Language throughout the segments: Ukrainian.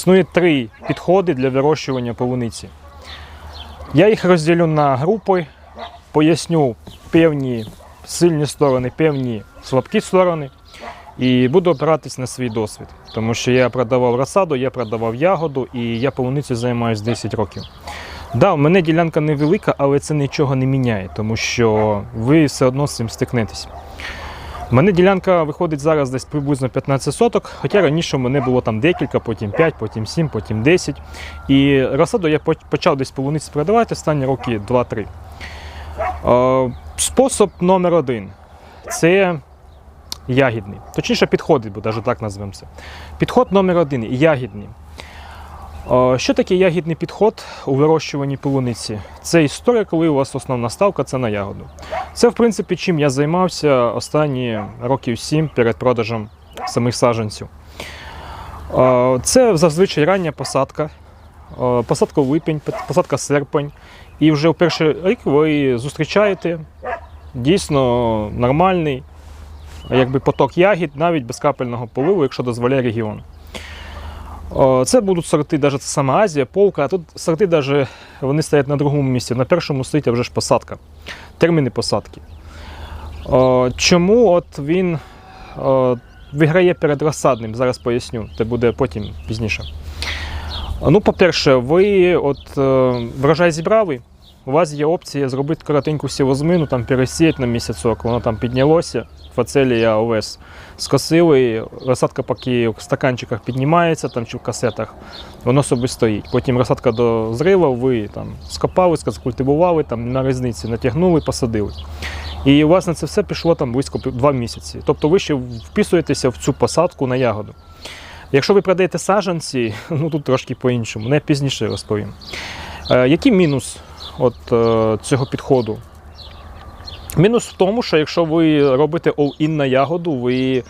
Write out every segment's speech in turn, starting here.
Існує три підходи для вирощування полуниці. Я їх розділю на групи, поясню певні сильні сторони, певні слабкі сторони. І буду опиратись на свій досвід, тому що я продавав розсаду, я продавав ягоду і я полуницею займаюся 10 років. Да, у мене ділянка невелика, але це нічого не міняє, тому що ви все одно з цим стикнетесь. У мене ділянка виходить зараз десь приблизно 15 соток, хоча раніше у мене було там декілька, потім 5, потім 7, потім 10. І розсаду я почав десь полуниці продавати останні роки 2-3. Е, Спосіб номер один це ягідний. Точніше, підходить, бо навіть так назвемо це. Підход номер один ягідний. Е, Що таке ягідний підход у вирощуванні полуниці? Це історія, коли у вас основна ставка це на ягоду. Це, в принципі, чим я займався останні років 7 перед продажем самих саджанців. Е, Це зазвичай рання посадка, е, посадка липень, посадка серпень. І вже в перший рік ви зустрічаєте дійсно нормальний якби, поток ягід, навіть без капельного поливу, якщо дозволяє регіон. Це будуть сорти, навіть це сама Азія, полка, а тут сорти навіть вони стоять на другому місці. На першому стоїть вже ж посадка, терміни посадки. Чому от він виграє перед розсадним? Зараз поясню, це буде потім пізніше. Ну, по-перше, ви от е, врожай зібрали, у вас є опція зробити коротеньку сівозмину, там пересіяти на місяцок, воно там піднялося, фацелія овес. Скосили, розсадка поки в стаканчиках піднімається там, чи в касетах, воно собі стоїть. Потім розсадка дозрила, ви там скопали, скультивували, там на різниці натягнули, посадили. І на це все пішло там близько два місяці. Тобто ви ще вписуєтеся в цю посадку на ягоду. Якщо ви продаєте саджанці, ну тут трошки по-іншому, не пізніше розповім. Е, який мінус от, е, цього підходу? Мінус в тому, що якщо ви робите all-in на ягоду, ви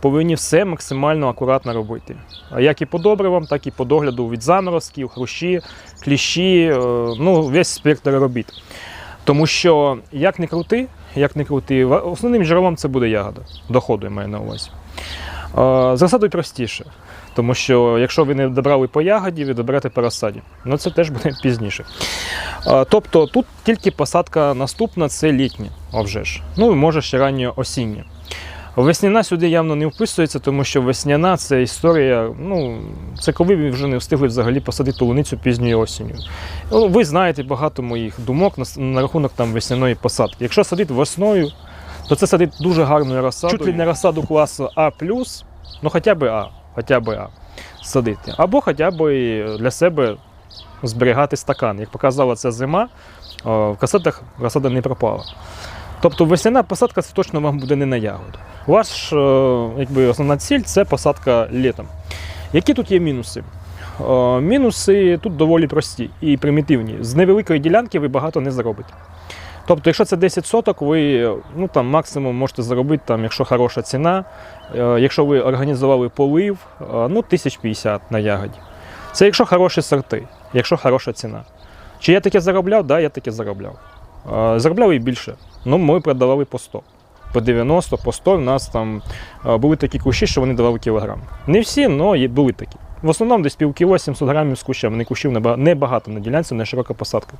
повинні все максимально акуратно робити. Як і по добривам, так і по догляду від заморозків, хрущі, кліщі, е, ну, весь спектр робіт. Тому що як не крути, як не крути, основним джерелом це буде ягода. Доходу я маю на увазі. Е, З простіше. Тому що якщо ви не добрали по ягоді, ви доберете по розсаді. Ну це теж буде пізніше. Тобто тут тільки посадка наступна це літня, вже ж. Ну і може ще ранньо осіння. Весняна сюди явно не вписується, тому що весняна це історія, ну, це коли ви вже не встигли взагалі посадити полуницю пізньою осінню. Ну, ви знаєте багато моїх думок на, на рахунок там весняної посадки. Якщо садити весною, то це садить дуже гарною розсадою. Чуть ли не розсаду класу А, ну хоча б А, хоча б садити. Або хоча б для себе зберігати стакан. Як показала ця зима, в касетах розсада не пропала. Тобто весняна посадка це точно вам буде не на ягоду. Ваш е, якби, основна ціль це посадка літом. Які тут є мінуси? Е, Мінуси тут доволі прості і примітивні. З невеликої ділянки ви багато не заробите. Тобто, якщо це 10 соток, ви ну, там, максимум можете заробити, там, якщо хороша ціна, е, якщо ви організували полив, е, ну, 1050 на ягоді. Це якщо хороші сорти, якщо хороша ціна. Чи я таке заробляв? Так, да, я таке заробляв. Е, Заробляли і більше. Ну, ми продавали по 100. По 90, по 100 в нас там були такі кущі, що вони давали кілограм. Не всі, але були такі. В основному десь пів кіло 700 грамів з кущами. Не кущів небагато на ділянці, не широка посадка.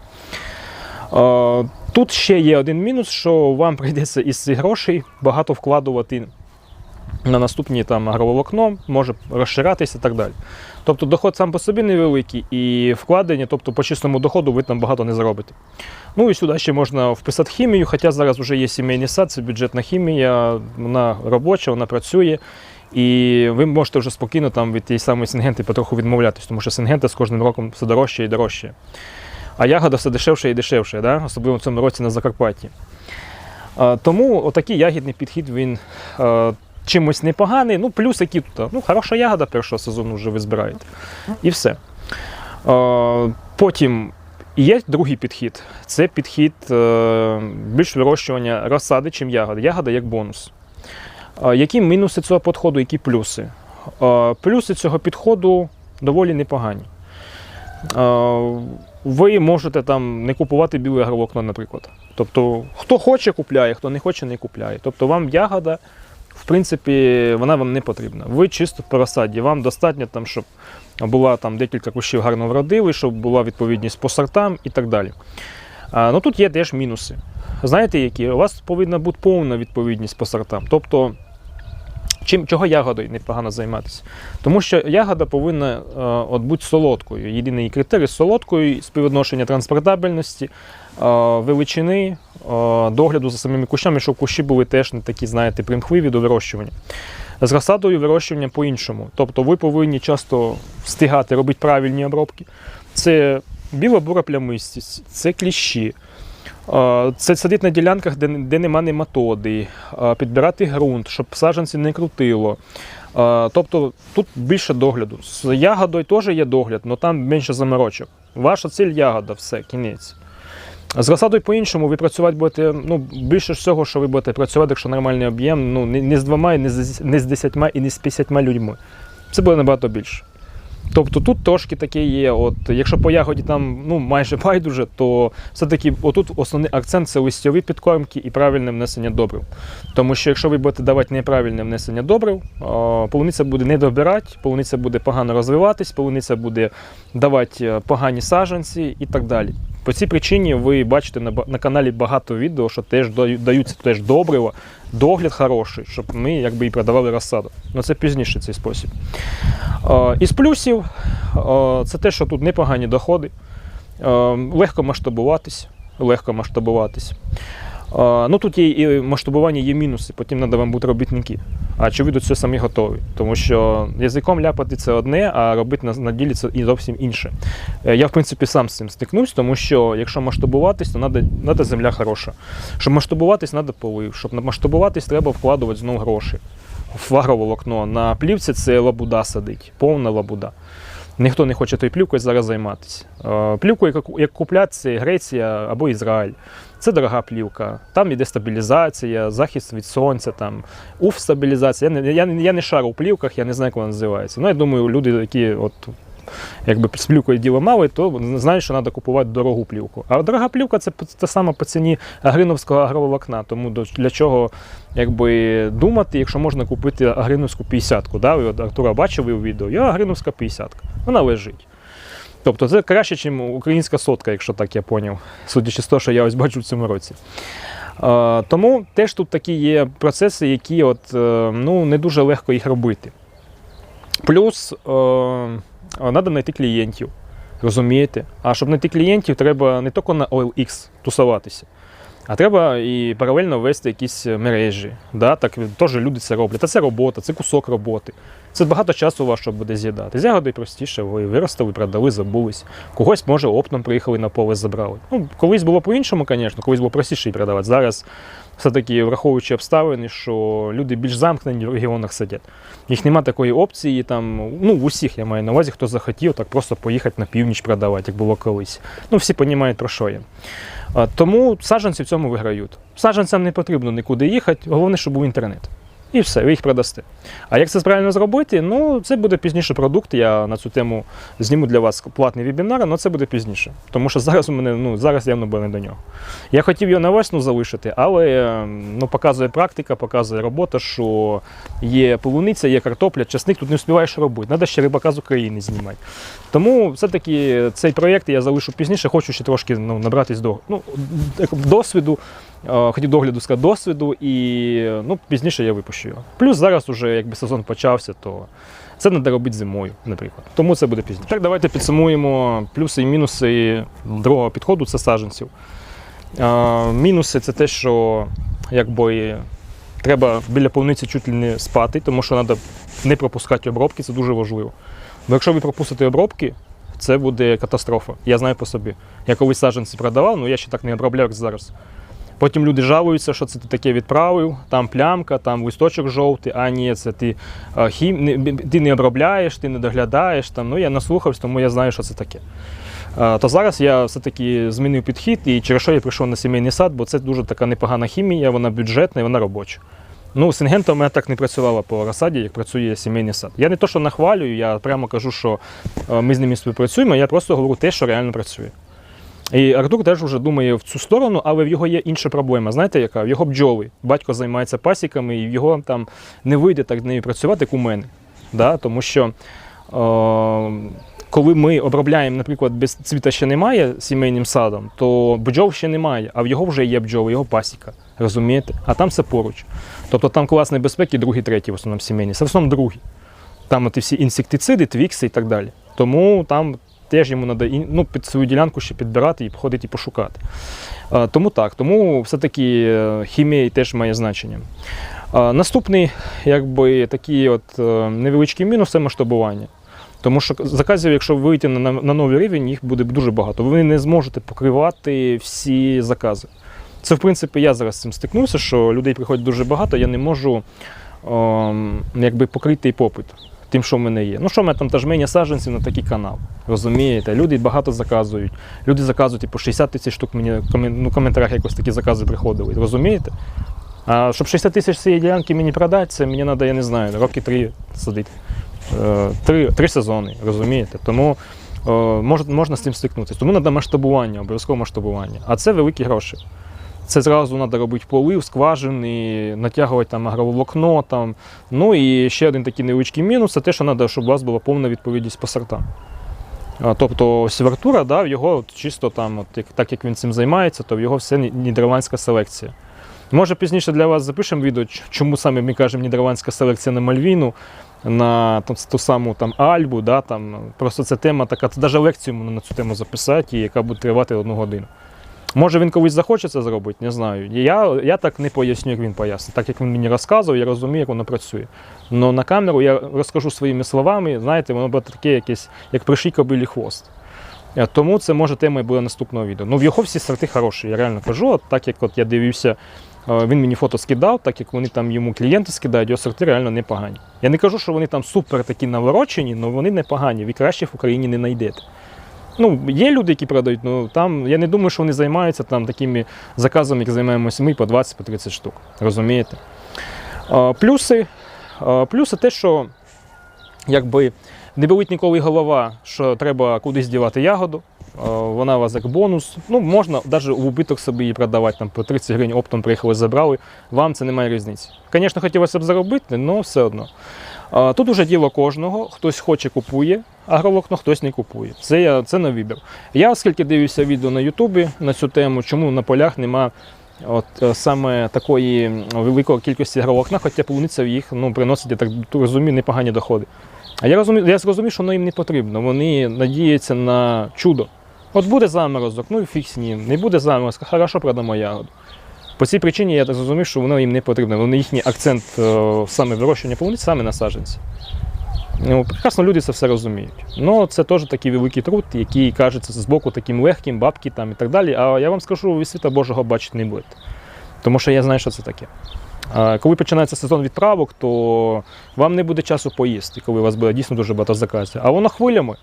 Тут ще є один мінус, що вам прийдеться із цих грошей багато вкладувати на наступні там агроволокно, може розширатися і так далі. Тобто доход сам по собі невеликий, і вкладення, тобто по чистому доходу ви там багато не заробите. Ну і сюди ще можна вписати хімію, хоча зараз вже є сімейний сад, це бюджетна хімія, вона робоча, вона працює. І ви можете вже спокійно там від тієї самої сингенти потроху відмовлятись, тому що сингента з кожним роком все дорожче і дорожче. А ягода все дешевше і дешевше, да? особливо в цьому році на Закарпатті. Тому отакий ягідний підхід він чимось непоганий. Ну, плюс які тут, ну, хороша ягода першого сезону вже ви збираєте. І все. Потім є другий підхід. Це підхід е, більш вирощування розсади, чим ягоди. Ягода як бонус. Які мінуси цього підходу, які плюси? Плюси цього підходу доволі непогані. Ви можете там не купувати біле агроволокно, наприклад. Тобто, хто хоче, купляє, хто не хоче, не купляє. Тобто вам ягода в принципі, вона вам не потрібна. Ви чисто по розсаді. Вам достатньо, там, щоб була там декілька кущів гарно вродили, щоб була відповідність по сортам і так далі. А, ну тут є теж мінуси. Знаєте, які? У вас повинна бути повна відповідність по сортам. Тобто, чим, чого ягодою непогано займатися? Тому що ягода повинна е, от бути солодкою. Єдиний критерій солодкою, співвідношення транспортабельності, е, величини, е, догляду за самими кущами, щоб кущі були теж не такі, знаєте, примхливі до вирощування. З розсадою вирощування по-іншому. Тобто ви повинні часто встигати робити правильні обробки. Це біла-бура плямистість, це кліщі. Це садити на ділянках, де, де нема нематоди, підбирати ґрунт, щоб саджанці не крутило. Тобто тут більше догляду. З ягодою теж є догляд, але там менше заморочок. Ваша ціль ягода, все, кінець. З розсадою по-іншому ви працювати будете ну, більше всього, що ви будете працювати, якщо нормальний об'єм, ну, не, з двома, не з, десятьма і не з п'ятдесятьма людьми. Це буде набагато більше. Тобто тут трошки таке є. От, якщо по ягоді там ну, майже байдуже, то все-таки отут основний акцент це листьові підкормки і правильне внесення добрив. Тому що якщо ви будете давати неправильне внесення добрив, полуниця буде не добирати, полуниця буде погано розвиватись, полуниця буде давати е, погані саджанці і так далі. По цій причині ви бачите на, каналі багато відео, що теж даю- даються теж добрива, догляд хороший, щоб ми якби і продавали розсаду. Ну це пізніше цей спосіб. Із плюсів це те, що тут непогані доходи, легко масштабуватись, легко масштабуватись. Ну тут є і масштабування, є мінуси, потім треба вам бути робітники. А до цього самі готові? Тому що язиком ляпати це одне, а робити на, на ділі це і зовсім інше. Е, Я, в принципі, сам з цим стикнусь, тому що якщо масштабуватись, то треба земля хороша. Щоб масштабуватись, треба полив. Щоб масштабуватись, треба вкладувати знову гроші в агроволокно. На плівці це лабуда садить, повна лабуда. Ніхто не хоче тою плівкою зараз займатися. Е, Плівку, як, купляти, Греція або Ізраїль. Це дорога плівка. Там іде стабілізація, захист від сонця, там уф стабілізація. Я не, я, я не шару у плівках, я не знаю, як вона називається. Ну, я думаю, люди, які от, якби з плівкою діло мали, то знають, що треба купувати дорогу плівку. А дорога плівка це те саме по ціні агриновського агроволокна. Тому до- для чого якби, думати, якщо можна купити агриновську 50-ку. Да? Артура бачили у відео, я агриновська 50-ка. Вона лежить. Тобто це краще, ніж українська сотка, якщо так я поняв, судячи з того, що я ось бачу в цьому році. Е, тому теж тут такі є процеси, які от, е, ну, не дуже легко їх робити. Плюс треба знайти клієнтів. Розумієте? А щоб знайти клієнтів, треба не тільки на OLX тусуватися, а треба і паралельно вести якісь мережі. Да? Так теж люди це роблять. Та це робота, це кусок роботи. Це багато часу вашого буде з'їдати. З ягодою простіше, ви виростили, продали, забулись. Когось, може, оптом приїхали на поле, забрали. Ну, колись було по-іншому, звісно, колись було простіше продавати. Зараз все-таки, враховуючи обставини, що люди більш замкнені в регіонах сидять. Їх нема такої опції, там, ну, в усіх я маю на увазі, хто захотів, так просто поїхати на північ продавати, як було колись. Ну, всі розуміють, про що я. Тому саджанці в цьому виграють. Саджанцям не потрібно нікуди їхати, головне, щоб був інтернет. І все, ви їх продасте. А як це правильно зробити? Ну, це буде пізніше продукт. Я на цю тему зніму для вас платний вебінар, але це буде пізніше. Тому що зараз у мене, ну, зараз явно буде не до нього. Я хотів його на весну залишити, але е, ну, показує практика, показує робота, що є полуниця, є картопля, часник, тут не встигаєш робити. Треба ще рибака з України знімати. Тому все-таки цей проєкт я залишу пізніше, хочу ще трошки ну, набратись до, ну, досвіду, хотів догляду сказати, досвіду, і ну, пізніше я випущу його. Плюс зараз уже якби сезон почався, то це треба робити зимою, наприклад. Тому це буде пізніше. Так, давайте підсумуємо плюси і мінуси другого підходу це саджанців. Е, Мінуси це те, що якби треба біля повниці чуть ли не спати, тому що треба не пропускати обробки, це дуже важливо. Бо якщо ви пропустите обробки, це буде катастрофа. Я знаю по собі. Я колись саджанці продавав, але я ще так не обробляв, як зараз. Потім люди жалуються, що це ти таке відправив, там плямка, там листочок жовтий, а ні, це ти, а, хім... ти не обробляєш, ти не доглядаєш. Там. Ну, я наслухався, тому я знаю, що це таке. А, То зараз я все-таки змінив підхід і через що я прийшов на сімейний сад, бо це дуже така непогана хімія, вона бюджетна і вона робоча. Ну, Сингента у мене так не працювала по розсаді, як працює сімейний сад. Я не то, що нахвалюю, я прямо кажу, що е, ми з ними співпрацюємо, я просто говорю те, що реально працює. І Артур теж вже думає в цю сторону, але в його є інша проблема. Знаєте, яка? В його бджоли. Батько займається пасіками, і в його там не вийде так нею працювати, як у мене. Да? Тому що е, коли ми обробляємо, наприклад, без цвіта ще немає сімейним садом, то бджол ще немає, а в його вже є бджоли, його пасіка. Розумієте? А там все поруч. Тобто там клас небезпеки, другий, третій, в основному сімейні. Це в основному другий. Там от і всі інсектициди, твікси і так далі. Тому там теж йому треба ну, під свою ділянку ще підбирати і ходити і пошукати. Тому так, тому все-таки е, хімія теж має значення. Наступний, якби такий от е, невеличкий мінус це масштабування. Тому що заказів, якщо вийти на, на новий рівень, їх буде дуже багато. Ви не зможете покривати всі закази. Це, в принципі, я зараз з цим стикнувся, що людей приходить дуже багато, я не можу ем, якби покрити попит тим, що в мене є. Ну що в мене там та жменя саджанців на такий канал. Розумієте? Люди багато заказують. Люди заказують і по 60 тисяч штук мені ну, в коментарях якось такі закази приходили. Розумієте? А щоб 60 тисяч цієї ділянки мені продати, це мені треба, я не знаю, роки три садити. Е, Три, три сезони, розумієте? Тому е, мож, можна з цим стикнутися. Тому треба масштабування, обов'язково масштабування. А це великі гроші. Це зразу треба робити полив, скважини, натягувати там агроволокно. Там. Ну і ще один такий невеличкий мінус це те, що треба, щоб у вас була повна відповідність по сортам. Тобто сівертура, да, його от чисто там, от, так як він цим займається, то в його все нідерландська селекція. Може пізніше для вас запишемо відео, чому саме ми кажемо нідерландська селекція на Мальвіну, на ту, ту саму там Альбу. Да, там, просто це тема така, це навіть лекцію на цю тему записати, яка буде тривати одну годину. Може він колись захоче це зробити, не знаю. Я, я так не поясню, як він пояснить. Так як він мені розказував, я розумію, як воно працює. Але на камеру я розкажу своїми словами, знаєте, воно буде таке якесь, як приший кобилі хвост. Е, Тому це може тема буде наступного відео. Ну, в його всі сорти хороші, я реально кажу. От так як от я дивився, е, він мені фото скидав, так як вони там йому клієнти скидають, його сорти реально непогані. Я не кажу, що вони там супер такі наворочені, але вони непогані. Ви краще в Україні не знайдете. Ну, є люди, які продають, ну там я не думаю, що вони займаються там такими заказами, як займаємося ми по 20 по 30 штук. Розумієте? Плюси, плюси те, що якби не болить ніколи голова, що треба кудись дівати ягоду. Вона у вас як бонус. Ну, можна навіть в убиток собі її продавати там по 30 гривень оптом приїхали, забрали. Вам це немає різниці. Звісно, хотілося б заробити, але все одно. Тут уже діло кожного, хтось хоче купує агроволокно, хтось не купує. Це, я, це на вибір. Я оскільки дивився відео на Ютубі на цю тему, чому на полях нема от, е, саме такої великої кількості агроволокна, хоча полуниця їх ну, приносить, я так розумію, непогані доходи. А я розумію, я зрозумів, що воно їм не потрібно. Вони надіються на чудо. От буде заморозок, ну і з ним. Не буде заморозка, хорошо продамо ягоду. По цій причині я зрозумів, що воно їм не потрібно. Вони їхній акцент е, саме вирощування полуниць, саме на саджанці. Ну, прекрасно люди це все розуміють. Ну, це теж такий великий труд, який кажеться з боку таким легким, бабки там і так далі. А я вам скажу, ви світа Божого бачити не будете. Тому що я знаю, що це таке. Коли починається сезон відправок, то вам не буде часу поїсти, коли у вас буде дійсно дуже багато заказів. А воно хвилями.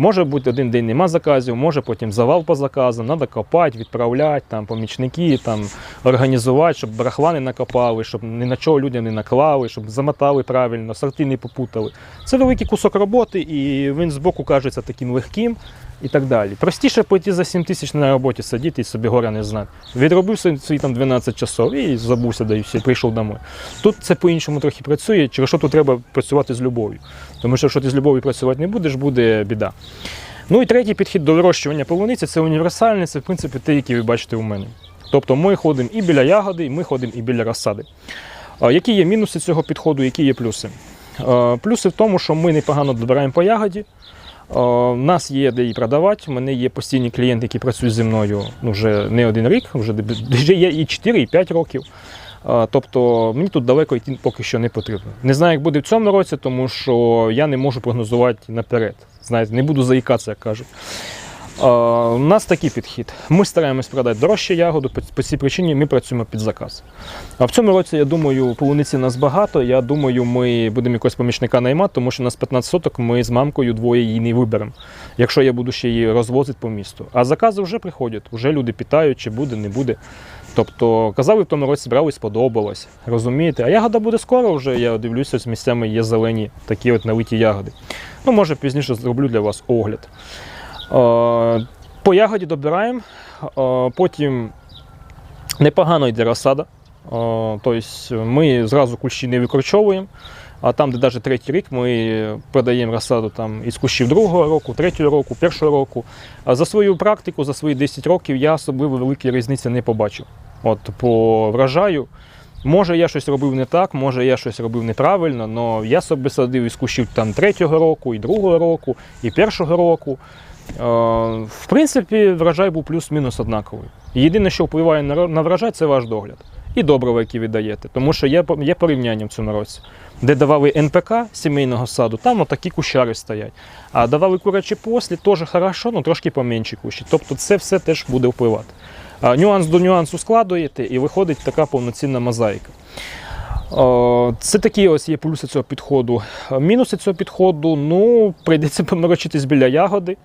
Може бути один день нема заказів, може потім завал по заказам, треба копати, відправляти, там, помічники, там, організувати, щоб брахла не накопали, щоб ні на чого людям не наклали, щоб замотали правильно, сорти не попутали. Це великий кусок роботи, і він збоку кажеться таким легким і так далі. Простіше пойти за 7 тисяч на роботі сидіти і собі горя не знати. Відробив свої там 12 часов і забувся, да і все, прийшов домой. Тут це по-іншому трохи працює, через що тут треба працювати з любов'ю. Тому що якщо ти з любов'ю працювати не будеш, буде біда. Ну і третій підхід до вирощування полуниці це універсальний, це в принципі те, який ви бачите у мене. Тобто ми ходимо і біля ягоди, і ми ходимо і біля розсади. Які є мінуси цього підходу, які є плюси? Плюси в тому, що ми непогано добираємо по ягоді. У нас є де її продавати. У мене є постійні клієнти, які працюють зі мною ну, вже не один рік, вже, вже є і 4, і 5 років. Тобто мені тут далеко йти поки що не потрібно. Не знаю, як буде в цьому році, тому що я не можу прогнозувати наперед. Знаєте, не буду заїкатися, як кажуть. А, У нас такий підхід. Ми стараємось продати дорожче ягоду, по, цій причині ми працюємо під заказ. А в цьому році, я думаю, полуниці нас багато. Я думаю, ми будемо якогось помічника наймати, тому що у нас 15 соток, ми з мамкою двоє її не виберемо, якщо я буду ще її розвозити по місту. А закази вже приходять, вже люди питають, чи буде, не буде. Тобто, казали, в тому році брали, сподобалось. Розумієте? А ягода буде скоро вже, я дивлюся, з місцями є зелені, такі от налиті ягоди. Ну, може, пізніше зроблю для вас огляд. Е, По ягоді добираємо, е, потім непогано йде розсада. Е, Тобто ми зразу кущі не викорчовуємо. А там, де навіть третій рік, ми продаємо розсаду там із кущів другого року, третього року, першого року. За свою практику, за свої 10 років я особливо великої різниці не побачив. От по врожаю. Може, я щось робив не так, може я щось робив неправильно, але я собі садив із кущів там третього року, і другого року, і першого року. Е, В принципі, врожай був плюс-мінус однаковий. Єдине, що впливає на врожай, це ваш догляд. І добрива, які ви даєте. Тому що є, є порівняння в цьому році. Де давали НПК сімейного саду, там отакі кущари стоять. А давали курячі послі, теж хорошо, ну трошки поменші кущі. Тобто це все теж буде впливати. Нюанс до нюансу складуєте і виходить така повноцінна мозаїка. О, Це такі ось є плюси цього підходу. Мінуси цього підходу, ну, прийдеться поморочитись біля ягоди.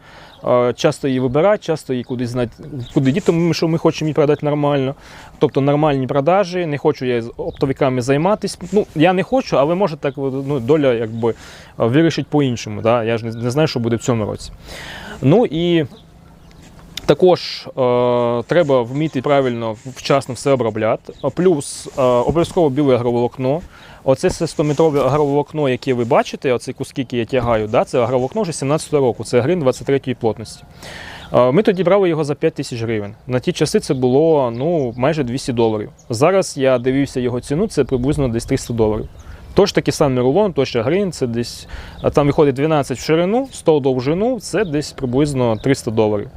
Е, Часто її вибирати, часто її кудись знати, куди діти, тому що ми хочемо її продати нормально. Тобто нормальні продажі, не хочу я з оптовиками займатися. Ну, я не хочу, але може так ну, доля якби е, вирішить по-іншому. Да? Я ж не знаю, що буде в цьому році. Ну і також е, треба вміти правильно вчасно все обробляти. Плюс е, обов'язково біле агроволокно. Оце 100-метрове агроволокно, яке ви бачите, оці куски, які я тягаю, да, це агроволокно вже 17 року, це грин 23-ї плотності. Е, Ми тоді брали його за 5 тисяч гривень. На ті часи це було ну, майже 200 доларів. Зараз я дивився його ціну, це приблизно десь 300 доларів. Тож такий самий рулон, тож грин, це десь там виходить 12 в ширину, 100 в довжину, це десь приблизно 300 доларів.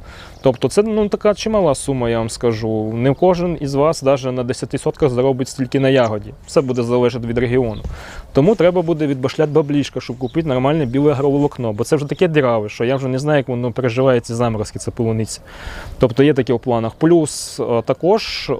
Тобто це ну, така чимала сума, я вам скажу. Не кожен із вас навіть на 10 сотках заробить стільки на ягоді. Все буде залежати від регіону. Тому треба буде відбашляти баблішка, щоб купити нормальне біле агроволокно. Бо це вже таке діраве, що я вже не знаю, як воно переживає ці заморозки, це полуниці. Тобто є таке в планах. Плюс е, також е,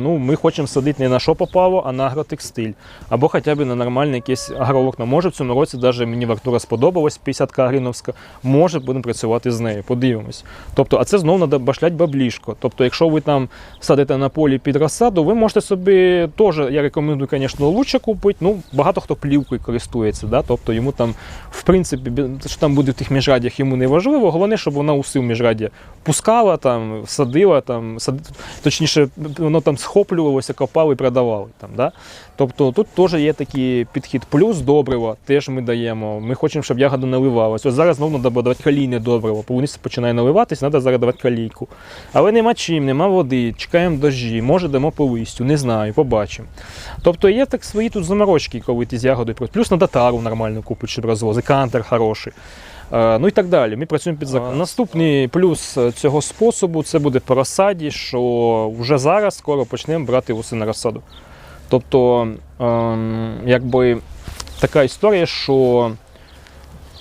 ну, ми хочемо садити не на що попало, а на агротекстиль. Або хоча б на нормальне якесь агроволокно. Може в цьому році навіть мені Вартура сподобалась 50-ка гріновська. Може будемо працювати з нею. Подивимось. Тобто, а це знову треба башляти баблішко. Тобто, якщо ви там садите на полі під розсаду, ви можете собі теж, я рекомендую, звісно, лучше купити. Ну, багато хто плівкою користується. Да? Тобто йому там, в принципі, що там буде в тих міжрадях, йому не важливо. Головне, щоб вона уси в міжраді пускала, там, садила, там, сад... точніше, воно там схоплювалося, копали і продавали. Там, да? Тобто тут теж є такий підхід. Плюс добрива теж ми даємо. Ми хочемо, щоб ягода наливалась. Ось зараз знову треба давати калійне добриво. Повністю починає наливатись, треба зараз давати калійку. Але нема чим, нема води, чекаємо дощі, може дамо по листю, не знаю, побачимо. Тобто є так свої тут заморочки, коли ти з ягодою. Плюс на тару нормально купить, щоб розвози, кантер хороший. Е, Ну і так далі. Ми працюємо під закон. Наступний плюс е, цього способу це буде по розсаді, що вже зараз скоро почнемо брати уси на розсаду. Тобто, ем, якби така історія, що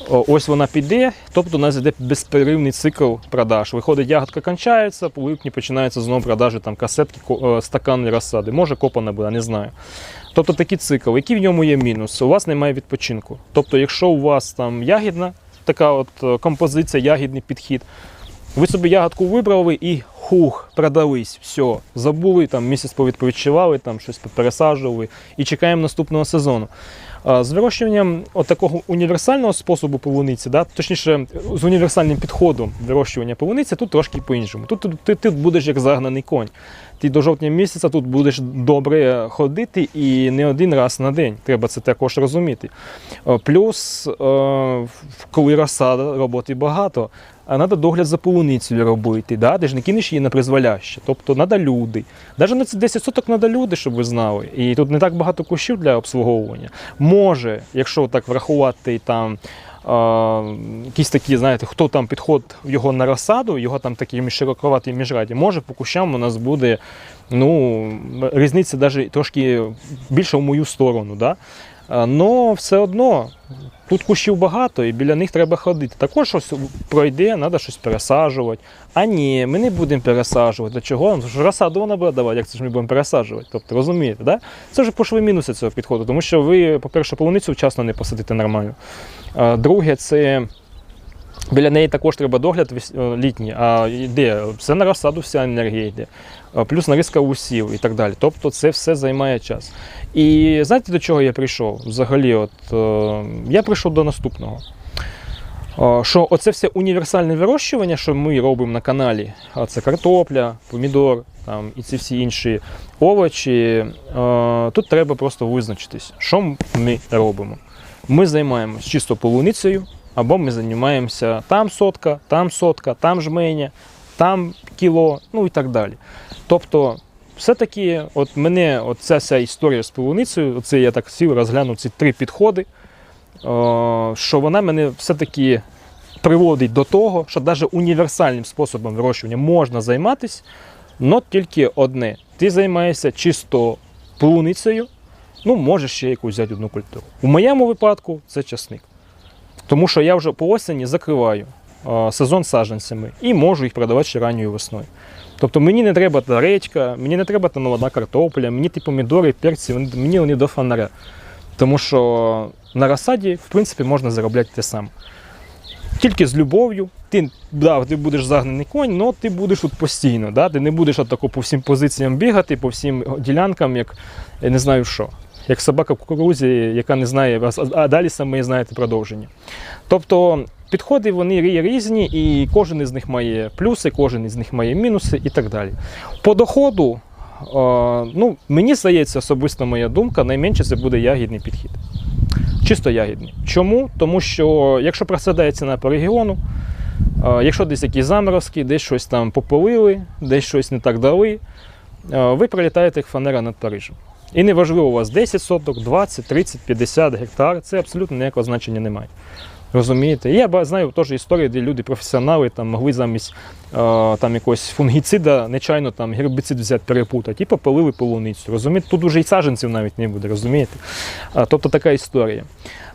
ось вона піде, тобто у нас йде безперервний цикл продаж. Виходить, ягодка кончається, по липні починаються знову продажі там, касетки, е, стакани розсади. Може копана буде, не знаю. Тобто такий цикл. Який в ньому є мінус? У вас немає відпочинку. Тобто, якщо у вас там ягідна, така от е, композиція, ягідний підхід, ви собі ягодку вибрали і хух, продались, все, забули, там місяць повідпочивали, там щось пересаджували і чекаємо наступного сезону. З вирощуванням такого універсального способу полуниці, да, точніше, з універсальним підходом вирощування полуниці, тут трошки по-іншому. Тут, тут ти, ти будеш як загнаний конь. Ти до жовтня місяця тут будеш добре ходити і не один раз на день. Треба це також розуміти. Е, Плюс, е, коли розсада, роботи багато, а треба догляд за полуницею робити. Да? Ти ж не кинеш її на призволяще. Тобто треба люди. Навіть на ці 10 соток треба люди, щоб ви знали. І тут не так багато кущів для обслуговування. Може, якщо так врахувати там. Якісь такі, знаєте, хто там підходить його на розсаду, його там такі широковаті міжраді, може по кущам у нас буде ну, різниця навіть трошки більше в мою сторону. Да? Е, Но все одно тут кущів багато і біля них треба ходити. Також щось пройде, треба щось пересаджувати. А ні, ми не будемо пересаджувати. Для чого? Тому що розсаду вона буде давати, як це ж ми будемо пересаджувати. Тобто, розумієте, да? це вже пошли мінуси цього підходу, тому що ви, по-перше, полуницю вчасно не посадите нормально. Друге, це. Біля неї також треба догляд е, літній, а йде все на розсаду, вся енергія йде, плюс нарізка усів і так далі. Тобто це все займає час. І знаєте, до чого я прийшов? Взагалі, от, е, я прийшов до наступного. Що оце все універсальне вирощування, що ми робимо на каналі, це картопля, помідор там, і ці всі інші овочі. е, Тут треба просто визначитись, що ми робимо. Ми займаємося чисто полуницею, або ми займаємося там сотка, там сотка, там жменя, там кіло, ну і так далі. Тобто, все-таки, от мене от ця вся історія з полуницею, оце я так сів, розглянув ці три підходи, е, що вона мене все-таки приводить до того, що навіть універсальним способом вирощування можна займатися, але тільки одне. Ти займаєшся чисто полуницею, ну можеш ще якусь взяти одну культуру. У моєму випадку це часник. Тому що я вже по осені закриваю сезон саджанцями і можу їх продавати ще ранньою весною. Тобто мені не треба та редька, мені не треба та молода картопля, мені ті помідори, перці, мені вони до фонаря. Тому що на розсаді, в принципі, можна заробляти те саме. Тільки з любов'ю. Ти, да, ти будеш загнаний конь, але ти будеш тут постійно. Да? Ти не будеш отако по всім позиціям бігати, по всім ділянкам, як я не знаю що. Як собака в кукурузі, яка не знає, а далі саме знаєте продовження. Тобто підходи вони рі- різні, і кожен із них має плюси, кожен із них має мінуси і так далі. По доходу, е, ну, мені здається, особисто моя думка, найменше це буде ягідний підхід. Чисто ягідний. Чому? Тому що якщо просідає ціна по регіону, е, якщо десь якісь заморозки, десь щось там пополили, десь щось не так дали, е, ви прилітаєте як фанера над Парижем. І неважливо, у вас 10 соток, 20, 30, 50 гектар, це абсолютно ніякого значення немає. Розумієте? Я знаю теж історії, де люди, професіонали, там могли замість там, якогось фунгіцида нечайно там, гербіцид взяти перепутати і попалили полуницю. Розумієте? Тут уже і саджанців навіть не буде, розумієте? Тобто така історія.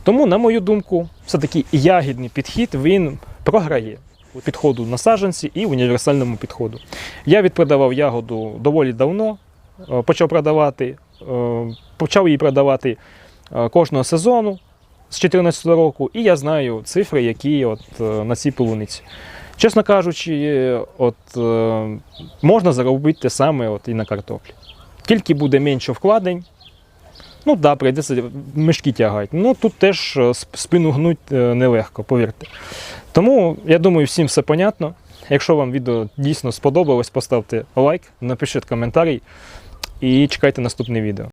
Тому, на мою думку, все-таки ягідний підхід він програє підходу на саджанці і універсальному підходу. Я відпродавав ягоду доволі давно, е, почав продавати, е, почав її продавати е, кожного сезону з 2014 року, і я знаю цифри, які от е, на цій полуниці. Чесно кажучи, е, от, е, можна заробити те саме от і на картоплі. Тільки буде менше вкладень. Ну так, да, прийдеться мішки тягати. Ну тут теж спину гнуть нелегко, повірте. Тому я думаю, всім все понятно. Якщо вам відео дійсно сподобалось, поставте лайк, напишіть коментарі і чекайте наступне відео.